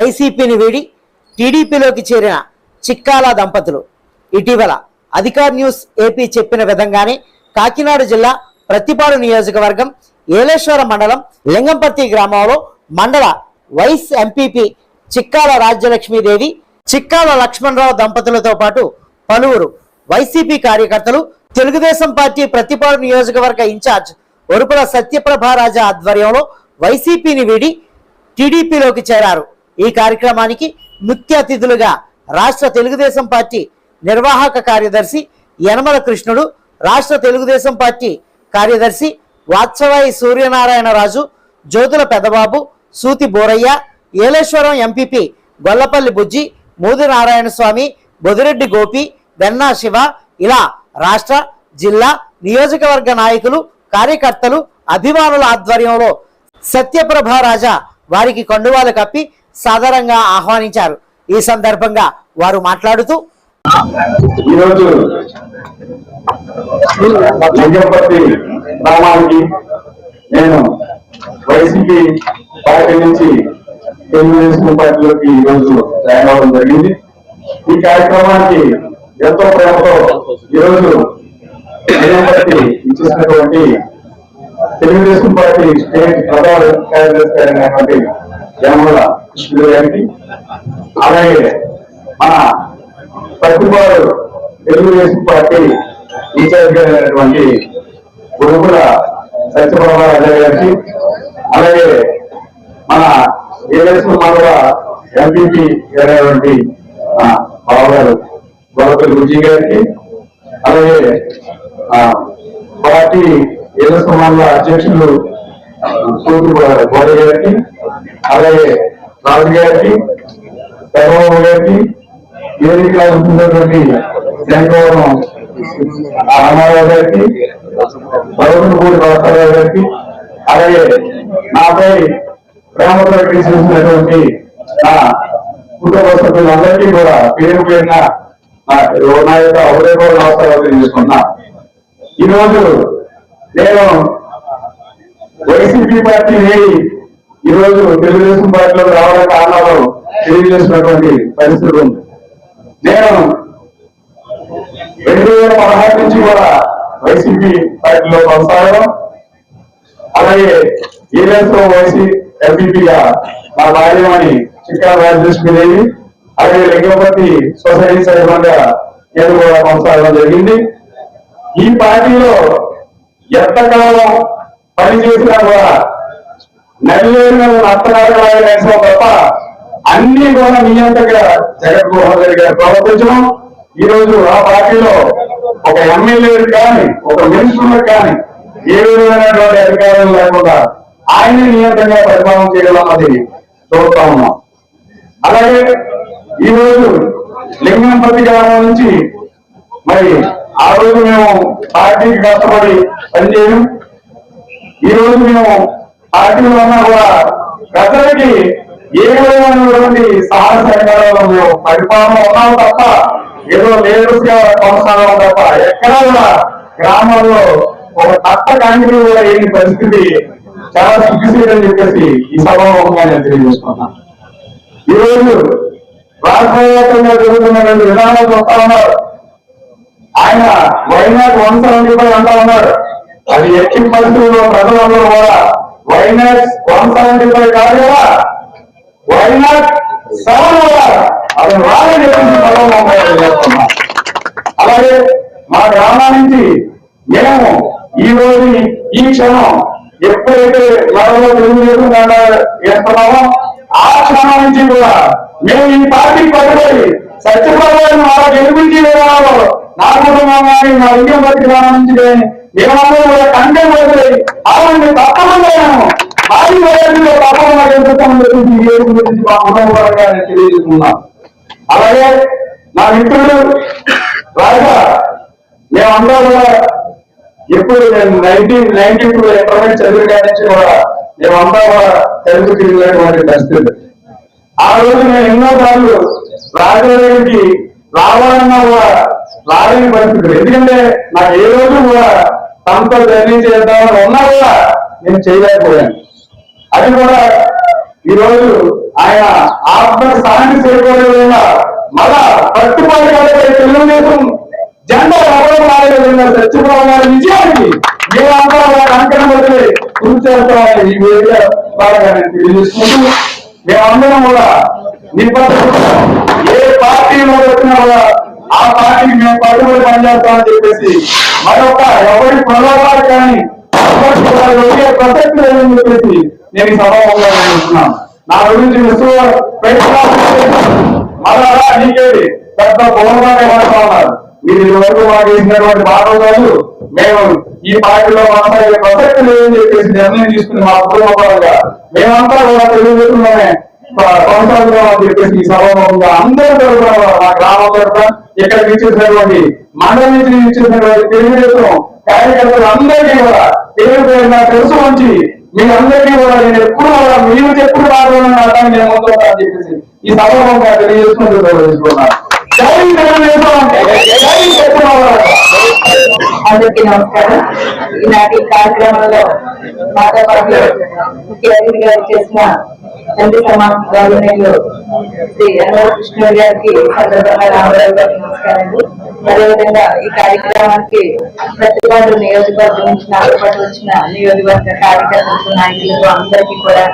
వైసీపీని వీడి టీడీపీలోకి చేరిన చిక్కాల దంపతులు. ఇటీవల అధికార్ న్యూస్ ఏపీ చెప్పిన విధంగానే కాకినాడ జిల్లా ప్రతిపాడు నియోజకవర్గం ఏలేశ్వర మండలం లింగంపర్తి గ్రామంలో మండల వైస్ ఎంపీపీ చిక్కాల రాజ్యలక్ష్మీదేవి చిక్కాల లక్ష్మణరావు దంపతులతో పాటు పలువురు వైసీపీ కార్యకర్తలు తెలుగుదేశం పార్టీ ప్రతిపాడు నియోజకవర్గ ఇన్ఛార్జ్ ఒరుపుల సత్యప్రభారాజా ఆధ్వర్యంలో వైసీపీని వీడి టీడీపీలోకి చేరారు. ఈ కార్యక్రమానికి ముఖ్య అతిథులుగా రాష్ట్ర తెలుగుదేశం పార్టీ నిర్వాహక కార్యదర్శి యనమల కృష్ణుడు రాష్ట్ర తెలుగుదేశం పార్టీ కార్యదర్శి వాత్సవాయి సూర్యనారాయణరాజు జ్యోతుల పెదబాబు సూతి బోరయ్య ఏలేశ్వరం ఎంపీపీ గొల్లపల్లి బుజ్జి మూది నారాయణ స్వామి బొదిరెడ్డి గోపి వెన్నా శివ ఇలా రాష్ట్ర జిల్లా నియోజకవర్గ నాయకులు కార్యకర్తలు అభిమానుల ఆధ్వర్యంలో సత్యప్రభ రాజా వారికి కండువాలు కప్పి సాధారణంగా ఆహ్వానించారు. ఈ సందర్భంగా వారు మాట్లాడుతూ ఈరోజు లింగపతి గ్రామానికి నేను వైసీపీ పార్టీ నుంచి తెలుగుదేశం పార్టీలోకి ఈరోజు జాయిన్ అవ్వడం జరిగింది. ఈ కార్యక్రమానికి ఎంతో ప్రేమతో ఈరోజు లింగపతి ఇచ్చేసినటువంటి తెలుగుదేశం పార్టీ స్టేట్ ప్రధాన కార్యదర్శి అయినటువంటి యమల కృష్ణుడు గారికి అలాగే మన ప్రతిపాడు తెలుగుదేశం పార్టీ ఇన్ఛార్జ్ అయినటువంటి గురుకుల సత్యప్రభారాజు గారికి అలాగే మన ఏలేశ్వర మాధవ ఎంపీపీ గారైనటువంటి ఆ, బాబు గారు గొడవపల్లి గుజ్జి గారికి అలాగే పార్టీ ఏలేశ్వర మాధవ అధ్యక్షులు సూర్య గోడ గారికి అలాగే రాజు గారికి చంద్రబాబు గారికి వేదికగా ఉంటున్నటువంటి శంకవరం రామారావు గారికి భగవంతుడి భాస్కరరావు గారికి అలాగే నాపై ప్రేమతో చేసినటువంటి నా కుటుంబ సభ్యులందరికీ కూడా పేరు పేరున నా- యొక్క హృదయపూర్వక నమస్కారాలు తెలియజేసుకున్నా ఈరోజు నేను వైసీపీ పార్టీ ఈ రోజు తెలుగుదేశం పార్టీలో రావడం కారణాలు తెలియజేసినటువంటి పరిస్థితి ఉంది. నేను రెండు వేల పదహారు నుంచి కూడా వైసీపీ పార్టీలో కొనసాగడం అలాగే ఏలెస్లో వైసీ ఎంపీపీగా మా భార్యమని చిక్కా రాజలక్ష్మీదేవి అలాగే లింగపతి సొసైటీ సభ్యులుగా నేను కూడా కొనసాగడం జరిగింది. ఈ పార్టీలో ఎంతకాలం పనిచేసినా కూడా నెల్లేరు నష్టనాటకాలు వేసాం తప్ప అన్ని కూడా నియంత్రగా జగన్మోహన్ రెడ్డి గారు ప్రవర్తించడం. ఈ రోజు ఆ పార్టీలో ఒక ఎమ్మెల్యేలు కానీ ఒక మినిస్టర్లు కానీ ఏ విధమైనటువంటి అధికారం లేకుండా ఆయన్ని నియంత్రణగా పరిపాలన చేయడం అన్నది చూస్తా ఉన్నాం. అలాగే ఈ రోజు లింగంపతి గ్రామం నుంచి మరి ఆ రోజు మేము పార్టీకి కష్టపడి పనిచేయడం. ఈ రోజు మేము పార్టీలో ఉన్నా కూడా ప్రజలకి ఏ విధమైనటువంటి సహాయ సంఘాలలో పరిపాలన ఉన్నాం తప్ప ఏదో లీడర్స్ కొనసాగడం తప్ప ఎక్కడా కూడా గ్రామాల్లో ఒక తప్ప కాంగ్రీ కూడా లేని పరిస్థితి చాలా సిగ్గుసేదని చెప్పేసి ఈ సభాముఖంగా నేను తెలియజేసుకున్నా ఈరోజు రాష్ట్రవ్యాప్తంగా జరుగుతున్నటువంటి విధానాలు చూస్తా ఉన్నారు. ఆయన వైనాడు వన్ సెవెంటీ ఫైవ్ అంటా ఉన్నారు. అది ఎట్టి పరిస్థితుల్లో ప్రజలందరూ కూడా వైనాడ్ వన్ సెవెంటీ ఫైవ్ కాదు? కదా వైనాడ్ సెవెన్ కూడా అది రాలని అలాగే మా గ్రామం నుంచి మేము ఈ రోజు ఈ క్షణం ఎప్పుడైతే మనలో తెలుగుదేశం చేస్తున్నామో ఆ క్షణం నుంచి కూడా మేము ఈ పార్టీకి పట్టుబడి సత్యప్రభావం అలా గెలిపించి వేయాలో నా కుటుంబం కానీ నా ఇండియన్ బతి నుంచి కానీ మేమందరూ కంటే పడుతుంది అలాంటి తప్పకుండా భారీ వయసులో తప్పకుండా గెలుపుతామని చెప్పి ఈ గురించి మా అలాగే నా మిత్రుడు రాజా మేమంతా కూడా ఎప్పుడు నేను నైన్టీన్ నైన్టీ టూ ఎక్కడ చదివిన నుంచి కూడా మేమంతా కూడా తెలుగు తిరిగినటువంటి పరిస్థితులు ఆ రోజు నేను ఎన్నో సార్లు రాజాకి రావాలన్నా కూడా రాలేని పరిస్థితులు. ఎందుకంటే నాకు ఏ రోజు కూడా తనతో జర్నీ చేద్దామని ఉన్నా కూడా నేను చేయలేకపోయాను. అది కూడా ఈరోజు ఆయన ఆత్మ శాంతి చేకూరేలా మళ్ళా పట్టుబడి కాబట్టి తెలుగుదేశం జెండా ఎవరు రాలేదన్న సత్యబాబు గారి విజయానికి మేమంతా వారి అంకణం వదిలి కృషి చేస్తామని ఈ వేదిక బాగా తెలియజేసుకుంటూ మేమందరం కూడా నిబద్ధ ఏ పార్టీలో వచ్చినా కూడా ఆ పార్టీకి మేము పట్టుబడి పనిచేస్తామని చెప్పేసి మరొక ఎవరి ప్రలోభాలు కానీ ఎవరి ప్రసక్తి లేదని చెప్పేసి నేను ఈ సభాముఖంగా నిర్ణయిస్తున్నాను నా గురించి మరలా నీకేది పెద్ద బోధగానే వాడుతున్నారు మీరు ఇదివరకు మాకు చేసినటువంటి బాధలు మేము ఈ పార్టీలో మాట్లాడే ప్రసక్తి లేదని చెప్పేసి నిర్ణయం తీసుకుని మా కుటుంబంగా మేమంతా కూడా తెలుగుదేశంలోనే కొనసాగుతామని చెప్పేసి ఈ సభాముఖంగా అందరి తరపున మా గ్రామం తరపున ఇక్కడికి ఇచ్చేసినటువంటి మండలం నుంచి ఇచ్చేసినటువంటి తెలుగుదేశం కార్యకర్తలు అందరికీ కూడా పేరు నాకు తెలుసు మంచి మీ అందరికీ కూడా నేను ఎప్పుడు కూడా మీరు చెప్పుడు మాట్లాడాలని నేను ముందు అని చెప్పేసి ఈ సభాముఖంగా తెలియజేసుకుంటూ తెలియజేసుకున్నాను జై తెలుగుదేశం జై అందరికీ నమస్కారం. ఈనాటి కార్యక్రమంలో మాతో పాటు ముఖ్య అతిథిగా చేసిన తండ్రి సమాజం గవర్నమెంట్ శ్రీ ఎన్వర కృష్ణ గారికి సందర్భంగా రామరావు గారికి నమస్కారాలు అదేవిధంగా ఈ కార్యక్రమానికి ప్రతిపాడు నియోజకవర్గం నుంచి నాతో వచ్చిన నియోజకవర్గ కార్యకర్తలకు నాయకులకు అందరికీ కూడా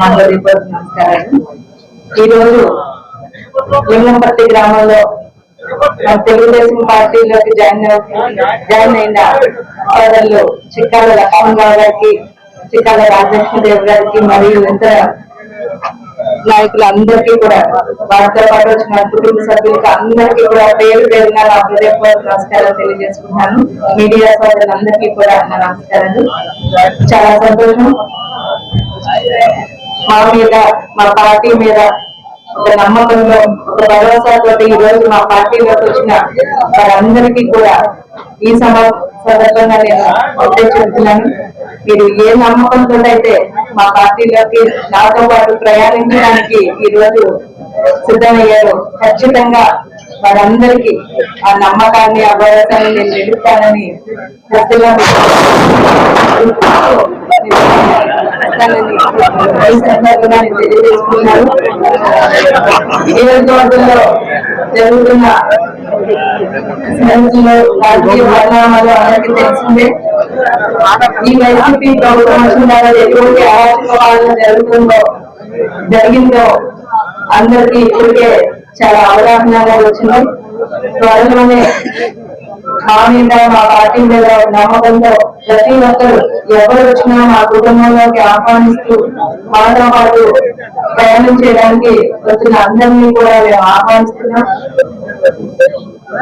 మా హృదయపూర్వక నమస్కారాలు. ఈ రోజు లింగంపర్తి గ్రామంలో తెలుగుదేశం పార్టీలోకి జాయిన్ జాయిన్ అయిన సోదరులు చిక్కాల లక్ష్మణ్ గారికి చిక్కాల రాజలక్ష్మీదేవి గారికి మరియు ఇతర నాయకులందరికీ కూడా వారితో పాటు వచ్చిన కుటుంబ సభ్యులకి అందరికీ కూడా పేరు పేరున నా హృదయపూర్వక నమస్కారాలు తెలియజేసుకుంటాను మీడియా సోదరులందరికీ కూడా నా నమస్కారాలు. చాలా సంతోషం. మా మీద మా పార్టీ మీద ఒక నమ్మకంలో ఒక భరోసాతో ఈ రోజు మా పార్టీలోకి వచ్చిన వారందరికీ కూడా ఈ సభ సందర్భంగా నేను ఒకటే చెప్తున్నాను మీరు ఏ నమ్మకంతో అయితే మా పార్టీలోకి నాతో పాటు ప్రయాణించడానికి ఈరోజు సిద్ధమయ్యారు. ఖచ్చితంగా వారందరికీ ఆ నమ్మకాన్ని ఆ భరోసాన్ని నేను నిలుపుతానని తెలియజేసుకున్నాను. నియోజకవర్గంలో జరుగుతున్న రాజకీయ పరిణామాలు అందరికీ తెలిసిందే. ఈ వైసీపీ ప్రభుత్వం వచ్చిన ఎటువంటి అరాచక పాలన జరుగుతుందో జరిగిందో అందరికీ ఇప్పటికే చాలా అవగాహనగా వచ్చింది త్వరలోనే మా మీద మా పార్టీ మీద నమ్మకంతో ప్రతి ఒక్కరు ఎవరు వచ్చినా మా కుటుంబంలోకి ఆహ్వానిస్తూ మాతో పాటు ప్రయాణం చేయడానికి వచ్చిన అందరినీ కూడా మేము ఆహ్వానిస్తున్నాం.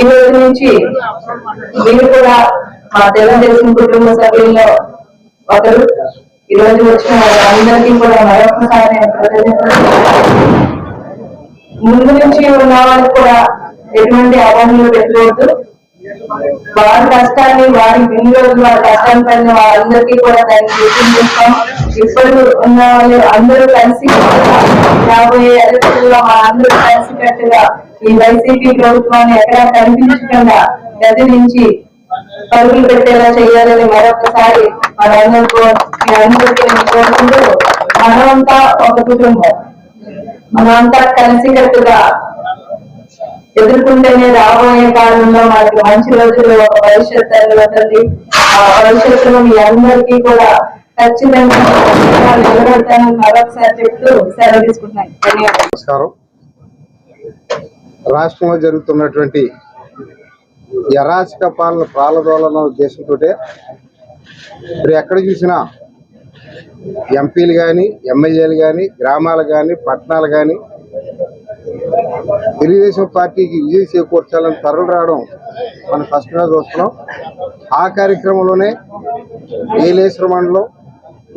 ఈ రోజు నుంచి మీరు కూడా మా తెలుగుదేశం కుటుంబ సభ్యుల్లో ఒకరు. ఈ రోజు వచ్చిన అందరికీ కూడా మరొకసారి కృతజ్ఞతలు ముందు నుంచి ఉన్న వాళ్ళకి కూడా ఎటువంటి అవాంతులు పెట్టుకోవద్దు వారి కష్టాన్ని వారి వినియోగం వారి కష్టాన్ని పడిన వారందరికీ కూడా దాన్ని గుర్తించేస్తాం ఇప్పుడు ఉన్న వాళ్ళు అందరూ కలిసి రాబోయే ఎలక్షన్లో మా అందరూ కలిసికట్టుగా ఈ వైసీపీ ప్రభుత్వాన్ని ఎక్కడా కనిపించకుండా గది నుంచి పరుగులు పెట్టేలా చేయాలని మరొకసారి మనందరికీ మీ అందరికీ కోరుకుంటూ మనమంతా ఒక కుటుంబం. మనమంతా కలిసికట్టుగా ఎదుర్కొంటేనే రాబోయే కాలంలో మనకి మంచి రోజులు భవిష్యత్తు అవుతుంది ఆ భవిష్యత్తులో మీ అందరికీ కూడా ఖచ్చితంగా నిలబడతానని మరొకసారి చెప్తూ సెలవు తీసుకుంటున్నాను. ధన్యవాదాలు. నమస్కారం. రాష్ట్రంలో జరుగుతున్నటువంటి అరాచక పాలన ప్రాలదోళన ఉద్దేశంతో ఇప్పుడు ఎక్కడ చూసినా ఎంపీలు కానీ ఎమ్మెల్యేలు కానీ గ్రామాలు కానీ పట్టణాలు కానీ తెలుగుదేశం పార్టీకి విజయం చేకూర్చాలని తరలు రావడం మనం ఫస్ట్గా చూస్తున్నాం ఆ కార్యక్రమంలోనే ఏలేశ్వర మండలం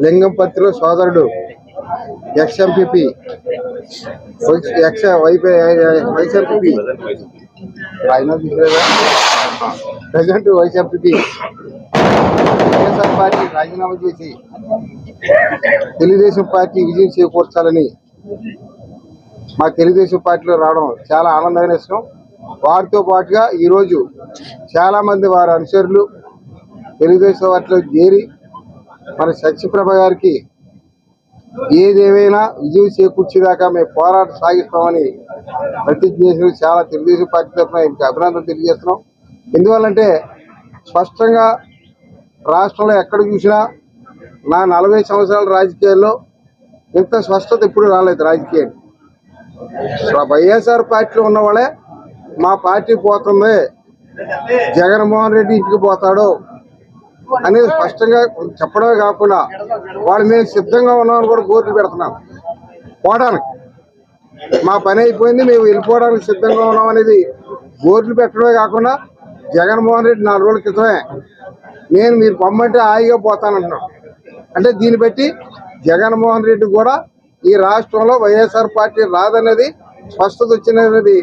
లింగంపత్రిలో సోదరుడు ex MPP ex YP vice MPP ఆయన present vice MPP YSR party రాజీనామా చేసి తెలుగుదేశం పార్టీ విజయం చేకూర్చాలని మా తెలుగుదేశం పార్టీలో రావడం చాలా ఆనందమైన విషయం. వారితో పాటుగా ఈరోజు చాలామంది వారి అనుచరులు తెలుగుదేశం పార్టీలో చేరి మన సత్యప్రభ గారికి ఏదేమైనా విజయం చేకూర్చేదాకా మేము పోరాటం సాగిస్తామని ప్రతిజ్ఞ చేసిన చాలా తెలుగుదేశం పార్టీ తరఫున ఆయనకి అభినందనలు తెలియజేస్తున్నాం. ఎందువల్లంటే స్పష్టంగా రాష్ట్రంలో ఎక్కడ చూసినా నా నలభై సంవత్సరాల రాజకీయాల్లో ఇంత స్పష్టత ఎప్పుడు రాలేదు రాజకీయం వైఎస్ఆర్ పార్టీలో ఉన్న వాళ్ళే మా పార్టీ పోతుంది జగన్మోహన్ రెడ్డి ఇంటికి పోతాడు అనేది స్పష్టంగా చెప్పడమే కాకుండా వాళ్ళు మేము సిద్ధంగా ఉన్నామని కూడా బోర్డు పెడుతున్నాం. పోవడానికి. మా పని అయిపోయింది మేము వెళ్ళిపోవడానికి సిద్ధంగా ఉన్నాం అనేది బోర్డులు పెట్టడమే కాకుండా జగన్మోహన్ రెడ్డి నాలుగు రోజుల క్రితమే నేను మీరు పొమ్మంటే హాయిగా పోతానంటున్నాం. అంటే దీన్ని బట్టి జగన్మోహన్ రెడ్డి కూడా ఈ రాష్ట్రంలో వైఎస్ఆర్ పార్టీ రాదనేది స్పష్టత వచ్చినది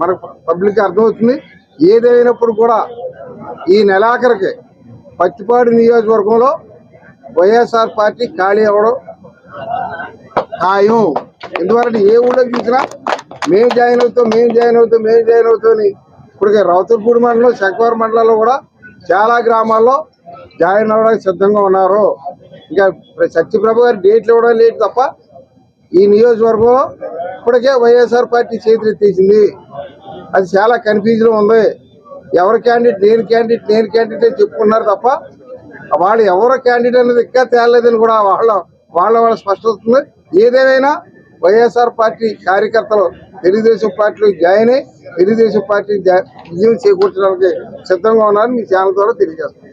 మనకు పబ్లిక్ అర్థమవుతుంది. ఏదైనప్పుడు కూడా ఈ నెలాఖరికి పత్తిపాడు నియోజకవర్గంలో వైఎస్ఆర్ పార్టీ ఖాళీ అవ్వడం ఖాయం. ఎందువల్ల ఏ ఊళ్ళో చూసినా మేము జాయిన్ అవుతాం మేము జాయిన్ అవుతాం మేము జాయిన్ అవుతాం అని ఇప్పటికే రౌతర్పూడి మండలం శంకవరం మండలంలో కూడా చాలా గ్రామాల్లో జాయిన్ అవ్వడానికి సిద్ధంగా ఉన్నారు. ఇంకా సత్యప్రభు గారి డేట్లు ఇవ్వడం లేదు తప్ప ఈ నియోజకవర్గంలో ఇప్పటికే వైఎస్ఆర్ పార్టీ చేతులెత్తేసింది అది చాలా కన్ఫ్యూజన్ ఉంది. ఎవరి క్యాండిడేట్ నేను క్యాండిడేట్ నేను క్యాండిడేట్ అని చెప్పుకున్నారు తప్ప వాళ్ళు ఎవరు క్యాండిడేట్ అనేది ఇంకా తేలలేదని కూడా వాళ్ళ వాళ్ళ వాళ్ళ స్పష్టత ఏదేమైనా వైఎస్ఆర్ పార్టీ కార్యకర్తలు తెలుగుదేశం పార్టీలో జాయిన్ అయి తెలుగుదేశం పార్టీ విజయం చేకూర్చడానికి సిద్ధంగా ఉన్నారని మీ ఛానల్ ద్వారా తెలియజేస్తాను